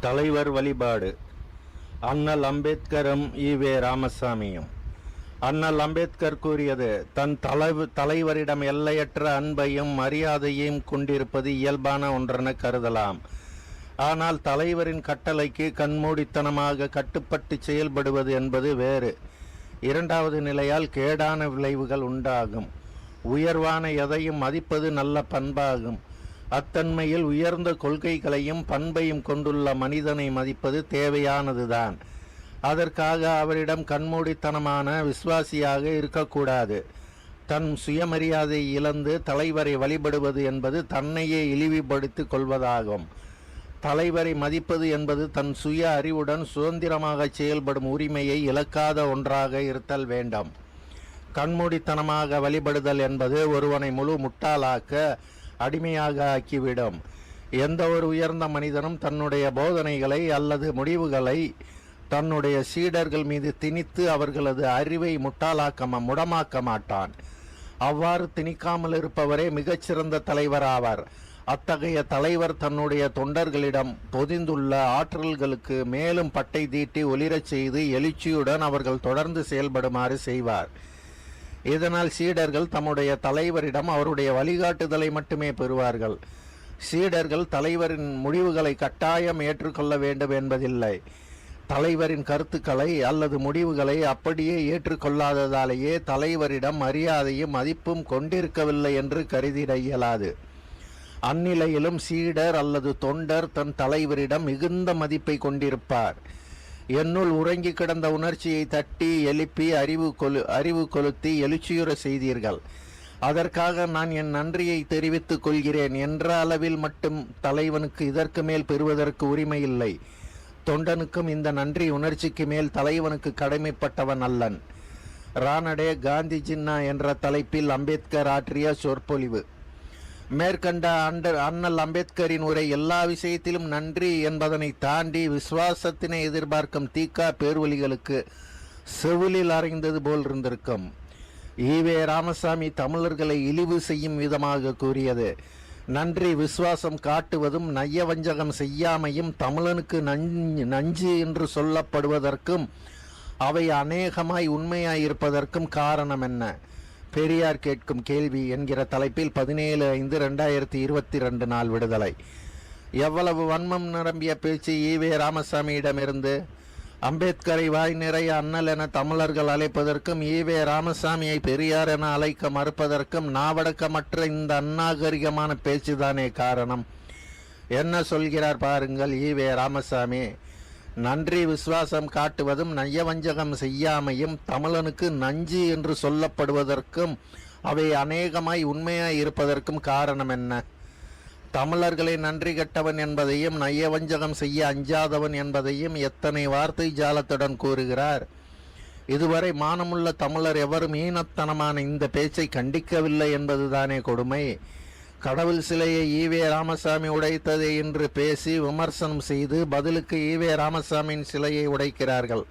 தலைவர் வழிபாடு. அண்ணல் அம்பேத்கரும் ஈவே ராமசாமியும். அண்ணல் அம்பேத்கர் கூறியது தன் தலைவு தலைவரிடம் எல்லையற்ற அன்பையும் மரியாதையும் கொண்டிருப்பது இயல்பான ஒன்றென கருதலாம். ஆனால் தலைவரின் கட்டளைக்கு கண்மூடித்தனமாக கட்டுப்பட்டு செயல்படுவது என்பது வேறு. இரண்டாவது நிலையால் கேடான விளைவுகள் உண்டாகும். உயர்வான எதையும் மதிப்பது நல்ல பண்பாகும். அத்தன்மையில் உயர்ந்த கொள்கைகளையும் பண்பையும் கொண்டுள்ள மனிதனை மதிப்பது தேவையானதுதான். அதற்காக அவரிடம் கண்மூடித்தனமான விசுவாசியாக இருக்கக்கூடாது. தன் சுயமரியாதை இழந்து தலைவரை வழிபடுவது என்பது தன்னையே இழிவுபடுத்திக் கொள்வதாகும். தலைவரை மதிப்பது என்பது தன் சுய அறிவுடன் சுதந்திரமாக செயல்படும் உரிமையை இழக்காத ஒன்றாக இருத்தல் வேண்டும். கண்மூடித்தனமாக வழிபடுதல் என்பது ஒருவனை முழு முட்டாளாக்க அடிமையாக ஆக்கிவிடும். எந்த ஒரு உயர்ந்த மனிதனும் தன்னுடைய போதனைகளை அல்லது முடிவுகளை தன்னுடைய சீடர்கள் மீது திணித்து அவர்களது அறிவை முட்டாளாக்க முடமாக்க மாட்டான். அவ்வாறு திணிக்காமல் இருப்பவரே மிகச்சிறந்த தலைவர் ஆவார் அத்தகைய தலைவர் தன்னுடைய தொண்டர்களிடம் பொதிந்துள்ள ஆற்றல்களுக்கு மேலும் பட்டை தீட்டி ஒளிரச் செய்து எழுச்சியுடன் அவர்கள் தொடர்ந்து செயல்படுமாறு செய்வார். இதனால் சீடர்கள் தம்முடைய தலைவரிடம் அவருடைய வழிகாட்டுதலை மட்டுமே பெறுவார்கள். சீடர்கள் தலைவரின் முடிவுகளை கட்டாயம் ஏற்றுக்கொள்ள வேண்டும் என்பதில்லை. தலைவரின் கருத்துக்களை அல்லது முடிவுகளை அப்படியே ஏற்றுக்கொள்ளாததாலேயே தலைவரிடம் மரியாதையும் மதிப்பும் கொண்டிருக்கவில்லை என்று கருதிட இயலாது. அந்நிலையிலும் சீடர் அல்லது தொண்டர் தன் தலைவரிடம் மிகுந்த மதிப்பை கொண்டிருப்பார். என்னுள் உறங்கி கிடந்த உணர்ச்சியை தட்டி எழுப்பி அறிவு கொலு அறிவு கொளுத்தி எழுச்சியுற செய்தீர்கள். அதற்காக நான் என் நன்றியை தெரிவித்துக் கொள்கிறேன். என்ற அளவில் மட்டும் தலைவனுக்கு இதற்கு மேல் பெறுவதற்கு உரிமை இல்லை தொண்டனுக்கும் இந்த நன்றி உணர்ச்சிக்கு மேல் தலைவனுக்கு கடமைப்பட்டவன் அல்லன். ரானடே காந்தி ஜின்னா என்ற தலைப்பில் அம்பேத்கர் ஆற்றிய சொற்பொழிவு. மேற்கண்ட அண்டர் அண்ணல் அம்பேத்கரின் உரை எல்லா விஷயத்திலும் நன்றி என்பதனை தாண்டி விசுவாசத்தினை எதிர்பார்க்கும் தீக்கா பேர்வழிகளுக்கு செவிலில் அறைந்தது போல் இருந்திருக்கும். ஈவே ராமசாமி தமிழர்களை இழிவு செய்யும் விதமாக கூறியது. நன்றி விசுவாசம் காட்டுவதும் நையவஞ்சகம் செய்யாமையும் தமிழனுக்கு நஞ்சு நஞ்சு என்று சொல்லப்படுவதற்கும் அவை அநேகமாய் உண்மையாயிருப்பதற்கும் காரணம் என்ன? பெரியார் கேட்கும் கேள்வி என்கிற தலைப்பில் பதினேழு ஐந்து ரெண்டாயிரத்தி இருபத்தி ரெண்டு நாள் விடுதலை. எவ்வளவு வன்மம் நிரம்பிய பேச்சு ஈவே ராமசாமியிடமிருந்து? அம்பேத்கரை வாய் நிறைய அண்ணல் என தமிழர்கள் அழைப்பதற்கும் ஈவே ராமசாமியை பெரியார் என அழைக்க மறுப்பதற்கும் நாவடக்கமற்ற இந்த அநாகரிகமான பேச்சுதானே காரணம்? என்ன சொல்கிறார் பாருங்கள் ஈவே ராமசாமி. நன்றி விசுவாசம் காட்டுவதும் நயவஞ்சகம் செய்யாமையும் தமிழனுக்கு நஞ்சு என்று சொல்லப்படுவதற்கும் அவை அநேகமாய் உண்மையாய் இருப்பதற்கும் காரணம் என்ன? தமிழர்களை நன்றி கெட்டவன் என்பதையும் நயவஞ்சகம் செய்ய அஞ்சாதவன் என்பதையும் எத்தனை வார்த்தை ஜாலத்துடன் கூறுகிறார். இதுவரை மானமுள்ள தமிழர் எவரும் ஈனத்தனமான இந்த பேச்சை கண்டிக்கவில்லை என்பதுதானே கொடுமை. கடவுள் சிலையை ஈவே ராமசாமி உடைத்தது என்று பேசி விமர்சனம் செய்து பதிலுக்கு ஈவே ராமசாமியின் சிலையை உடைக்கிறார்கள்.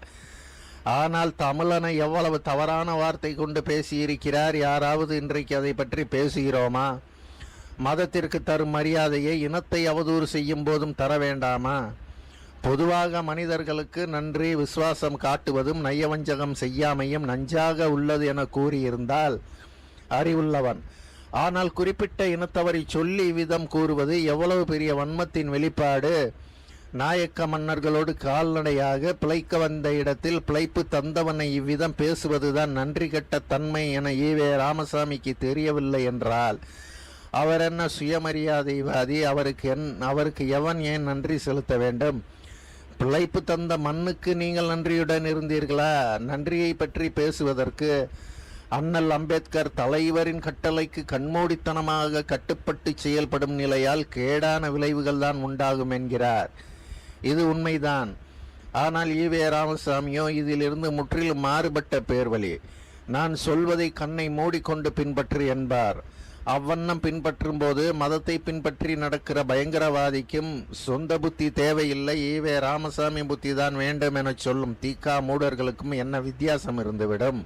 ஆனால் தமிழனை எவ்வளவு தவறான வார்த்தை கொண்டு பேசியிருக்கிறார்? யாராவது இன்றைக்கு அதை பற்றி பேசுகிறோமா? மதத்திற்கு தரும் மரியாதையை இனத்தை அவதூறு செய்யும் போதும் தர வேண்டாமா? பொதுவாக மனிதர்களுக்கு நன்றி விசுவாசம் காட்டுவதும் நயவஞ்சகம் செய்யாமையும் நஞ்சாக உள்ளது என கூறியிருந்தால் அறிவுள்ளவன். ஆனால் குறிப்பிட்ட இனத்தவரை சொல்லி விதம் கூறுவது எவ்வளவு பெரிய வன்மத்தின் வெளிப்பாடு? நாயக்க மன்னர்களோடு கால்நடையாக பிழைக்க வந்த இடத்தில் பிழைப்பு தந்தவனை இவ்விதம் பேசுவதுதான் நன்றி கெட்ட தன்மை என ஈவே ராமசாமிக்கு தெரியவில்லை என்றால் அவர் என்ன சுயமரியாதைவாதி அவருக்கு என் அவருக்கு எவன் ஏன் நன்றி செலுத்த வேண்டும்? பிழைப்பு தந்த மண்ணுக்கு நீங்கள் நன்றியுடன் இருந்தீர்களா? நன்றியை பற்றி பேசுவதற்கு அண்ணல் அம்பேத்கர் தலைவரின் கட்டளைக்கு கண்மூடித்தனமாக கட்டுப்பட்டு செயல்படும் நிலையால் கேடான விளைவுகள் தான் உண்டாகும் என்கிறார். இது உண்மைதான். ஆனால் ஈவே ராமசாமியோ இதிலிருந்து முற்றிலும் மாறுபட்ட பேர்வழி. நான் சொல்வதை கண்ணை மூடிக்கொண்டு பின்பற்று என்பார். அவ்வண்ணம் பின்பற்றும் போது மதத்தை பின்பற்றி நடக்கிற பயங்கரவாதிக்கும் சொந்த புத்தி தேவையில்லை. ஈவே ராமசாமி புத்தி தான் வேண்டும் என சொல்லும் தீக்கா மூடர்களுக்கும் என்ன வித்தியாசம் இருந்துவிடும்?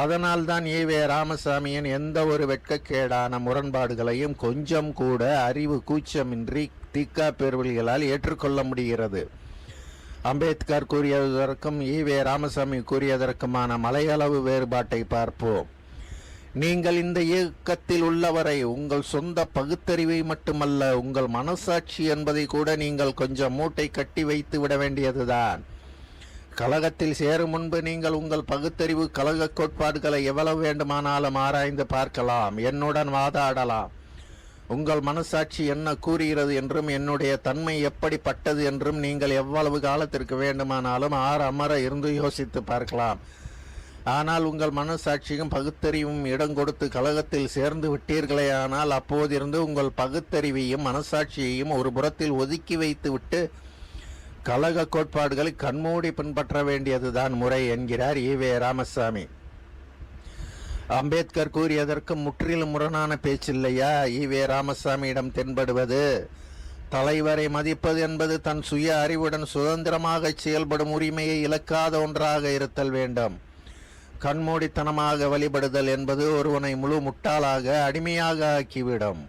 அதனால்தான் ஈவே ராமசாமியின் எந்த ஒரு வெட்கக்கேடான முரண்பாடுகளையும் கொஞ்சம் கூட அறிவு கூச்சமின்றி திக்கா பேர்வழிகளால் ஏற்றுக்கொள்ள முடிகிறது. அம்பேத்கர் கூறியதற்கும் ஈவே ராமசாமி கூறியதற்குமான மலையளவு வேறுபாட்டை பார்ப்போம். நீங்கள் இந்த இயக்கத்தில் உள்ளவரை உங்கள் சொந்த பகுத்தறிவை மட்டுமல்ல உங்கள் மனசாட்சி என்பதை கூட நீங்கள் கொஞ்சம் மூட்டை கட்டி வைத்து விட வேண்டியதுதான். கழகத்தில் சேரும் முன்பு நீங்கள் உங்கள் பகுத்தறிவு கழக கோட்பாடுகளை எவ்வளவு வேண்டுமானாலும் ஆராய்ந்து பார்க்கலாம். என்னுடன் வாதாடலாம். உங்கள் மனசாட்சி என்ன கூறுகிறது என்றும் என்னுடைய தன்மை எப்படிப்பட்டது என்றும் நீங்கள் எவ்வளவு காலத்திற்கு வேண்டுமானாலும் ஆற அமர இருந்து யோசித்து பார்க்கலாம். ஆனால் உங்கள் மனசாட்சியும் பகுத்தறிவும் இடம் கொடுத்து கழகத்தில் சேர்ந்து விட்டீர்களே ஆனால் அப்போதிருந்து உங்கள் பகுத்தறிவையும் மனசாட்சியையும் ஒரு புறத்தில் ஒதுக்கி வைத்து விட்டு கழக கோட்பாடுகளை கண்மூடி பின்பற்ற வேண்டியதுதான் முறை என்கிறார் ஈவே ராமசாமி. அம்பேத்கர் கூறியதற்கு முற்றிலும் முரணான பேச்சில்லையா? ஈவே ராமசாமியிடம் தென்படுவது தலைவரை மதிப்பது என்பது தன் சுய அறிவுடன் சுதந்திரமாக செயல்படும் உரிமையை இழக்காத ஒன்றாக இருத்தல் வேண்டும். கண்மூடித்தனமாக வழிபடுதல் என்பது ஒருவனை முழு முட்டாளாக அடிமையாக ஆக்கிவிடும்.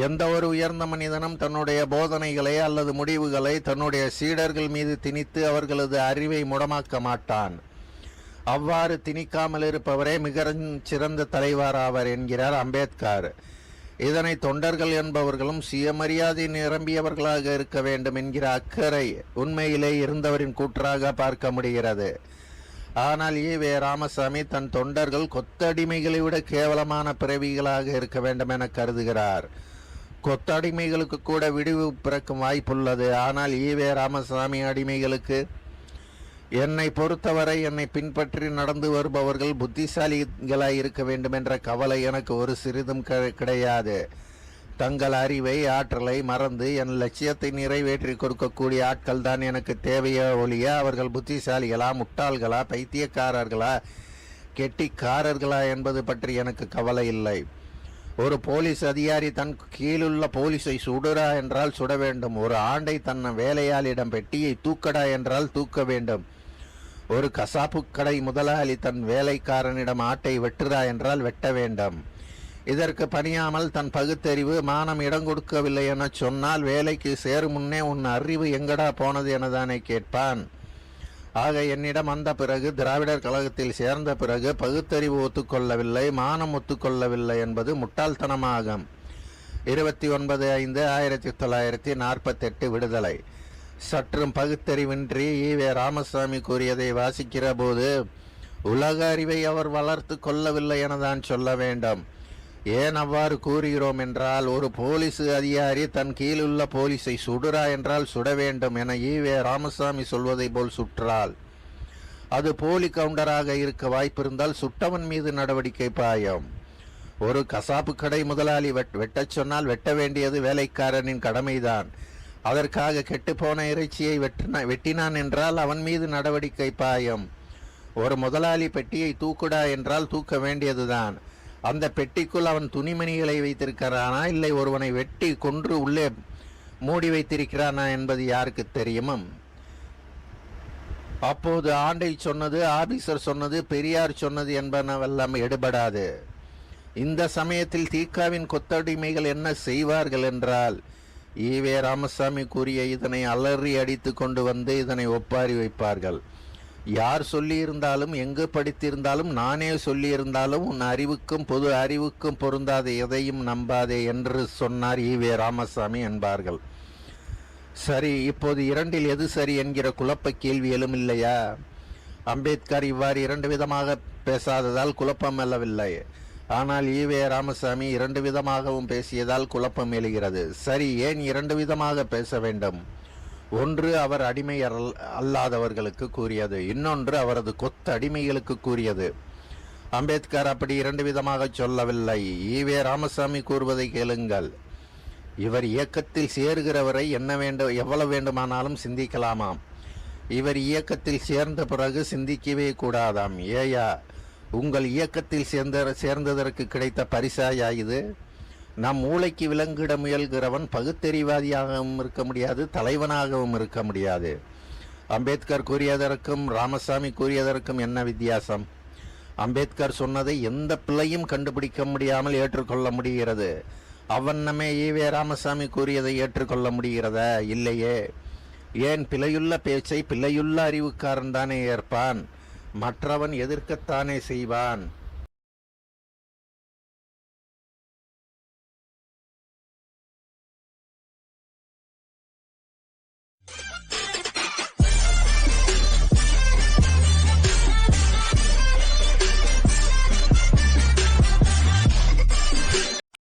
எந்த ஒரு உயர்ந்த மனிதனும் தன்னுடைய போதனைகளை அல்லது முடிவுகளை தன்னுடைய சீடர்கள் மீது திணித்து அவர்களது அறிவை முடமாக்க மாட்டான். அவ்வாறு திணிக்காமல் இருப்பவரே மிக சிறந்த தலைவராவார் என்கிறார் அம்பேத்கர். இதனை தொண்டர்கள் என்பவர்களும் சுயமரியாதை நிரம்பியவர்களாக இருக்க வேண்டும் என்கிற அக்கறை உண்மையிலே இருந்தவரின் கூற்றாக பார்க்க முடிகிறது. ஆனால் ஈவே ராமசாமி தன் தொண்டர்கள் கொத்தடிமைகளை விட கேவலமான பிறவிகளாக இருக்க வேண்டும் என கருதுகிறார். கொத்தடிமைகளுக்கு கூட விடிவு பிறக்கும் வாய்ப்புள்ளது. ஆனால் ஈவே ராமசாமி அடிமைகளுக்கு என்னை பொறுத்தவரை என்னை பின்பற்றி நடந்து வருபவர்கள் புத்திசாலிகளாய் இருக்க வேண்டும் என்ற கவலை எனக்கு ஒரு சிறிதும் க- கிடையாது. தங்கள் அறிவை ஆற்றலை மறந்து என் லட்சியத்தை நிறைவேற்றி கொடுக்கக்கூடிய ஆட்கள் தான் எனக்கு தேவையோ ஒழிய அவர்கள் புத்திசாலிகளா முட்டாள்களா பைத்தியக்காரர்களா கெட்டிக்காரர்களா என்பது பற்றி எனக்கு கவலை இல்லை. ஒரு போலீஸ் அதிகாரி தன் கீழுள்ள போலீஸை சுடுறா என்றால் சுட வேண்டும். ஒரு ஆண்டை தன் வேலையாளிடம் பெட்டியை தூக்கடா என்றால் தூக்க வேண்டும். ஒரு கசாப்பு கடை முதலாளி தன் வேலைக்காரனிடம் ஆட்டை வெட்டுறா என்றால் வெட்ட வேண்டும். இதற்கு பணியாமல் தன் பகுத்தறிவு மானம் இடம் கொடுக்கவில்லை என சொன்னால் வேலைக்கு சேரும் முன்னே உன் அறிவு எங்கடா போனது எனதானே கேட்பான். ஆக என்னிடம் வந்த பிறகு திராவிடர் கழகத்தில் சேர்ந்த பிறகு பகுத்தறிவு ஒத்துக்கொள்ளவில்லை மானம் ஒத்துக்கொள்ளவில்லை என்பது முட்டாள்தனமாகும். இருபத்தி ஒன்பது ஐந்து ஆயிரத்தி தொள்ளாயிரத்தி நாற்பத்தெட்டு விடுதலை. சற்றும் பகுத்தறிவின்றி ஈவே ராமசாமி கூறியதை வாசிக்கிற போது உலக அறிவை அவர் வளர்த்து கொள்ளவில்லை எனதான் சொல்ல வேண்டும். ஏன் அவ்வாறு கூறுகிறோம் என்றால் ஒரு போலீஸ் அதிகாரி தன் கீழுள்ள போலீஸை சுடுறா என்றால் சுட வேண்டும் என ஈவே ராமசாமி சொல்வதை போல் சுற்றால் அது போலி கவுண்டராக இருக்க வாய்ப்பிருந்தால் சுட்டவன் மீது நடவடிக்கை பாயும். ஒரு கசாப்பு கடை முதலாளி வெட் வெட்டச் சொன்னால் வெட்ட வேண்டியது வேலைக்காரனின் கடமைதான். அதற்காக கெட்டுப்போன இறைச்சியை வெட்டினா வெட்டினான் என்றால் அவன் மீது நடவடிக்கை பாயும். ஒரு முதலாளி பெட்டியை தூக்குடா என்றால் தூக்க வேண்டியதுதான். அந்த பெட்டிக்குள் அவன் துணிமணிகளை வைத்திருக்கிறானா? இல்லை ஒருவனை வெட்டி கொன்று உள்ளே மூடி வைத்திருக்கிறானா என்பது யாருக்கு தெரியுமும் அப்போது ஆண்டை சொன்னது ஆபீசர் சொன்னது பெரியார் சொன்னது என்பனவெல்லாம் எடுபடாது. இந்த சமயத்தில் தீக்காவின் கொத்தடிமைகள் என்ன செய்வார்கள் என்றால் ஈவே ராமசாமி கூறிய இதனை அலறி அடித்து கொண்டு வந்து இதனை ஒப்பாரி வைப்பார்கள். யார் சொல்லியிருந்தாலும் எங்கு படித்திருந்தாலும் நானே சொல்லியிருந்தாலும் உன் அறிவுக்கும் பொது அறிவுக்கும் பொருந்தாத எதையும் நம்பாதே என்று சொன்னார் ஈவே ராமசாமி என்பார்கள். சரி இப்போது இரண்டில் எது சரி என்கிற குழப்ப கேள்வி எழும் இல்லையா அம்பேத்கர் இவ்வாறு இரண்டு விதமாக பேசாததால் குழப்பம் எழவில்லை. ஆனால் ஈவே ராமசாமி இரண்டு விதமாகவும் பேசியதால் குழப்பம் எழுகிறது. சரி ஏன் இரண்டு விதமாக பேச வேண்டும்? ஒன்று அவர் அடிமை அல்- அல்லாதவர்களுக்கு கூறியது இன்னொன்று அவரது கொத்து அடிமைகளுக்கு கூறியது. அம்பேத்கர் அப்படி இரண்டு விதமாக சொல்லவில்லை. ஈவே ராமசாமி கூறுவதை கேளுங்கள். இவர் இயக்கத்தில் சேருகிறவரை என்ன வேண்டும் எவ்வளவு வேண்டுமானாலும் சிந்திக்கலாமாம். இவர் இயக்கத்தில் சேர்ந்த பிறகு சிந்திக்கவே கூடாதாம். ஏயா உங்கள் இயக்கத்தில் சேர்ந்த சேர்ந்ததற்கு கிடைத்த பரிசாயா இது? நம் மூளைக்கு விலங்கிட முயல்கிறவன் பகுத்தறிவாதியாகவும் இருக்க முடியாது தலைவனாகவும் இருக்க முடியாது. அம்பேத்கர் கூறியதற்கும் ராமசாமி கூறியதற்கும் என்ன வித்தியாசம்? அம்பேத்கர் சொன்னதை எந்த பிள்ளையும் கண்டுபிடிக்க முடியாமல் ஏற்றுக்கொள்ள முடிகிறது. அவ்வண்ணமே ஈவே ராமசாமி கூறியதை ஏற்றுக்கொள்ள முடிகிறதா? இல்லையே. ஏன் பிழையுள்ள பேச்சை பிழையுள்ள அறிவுக்காரன் தானே ஏற்பான்? மற்றவன் எதிர்க்கத்தானே செய்வான்?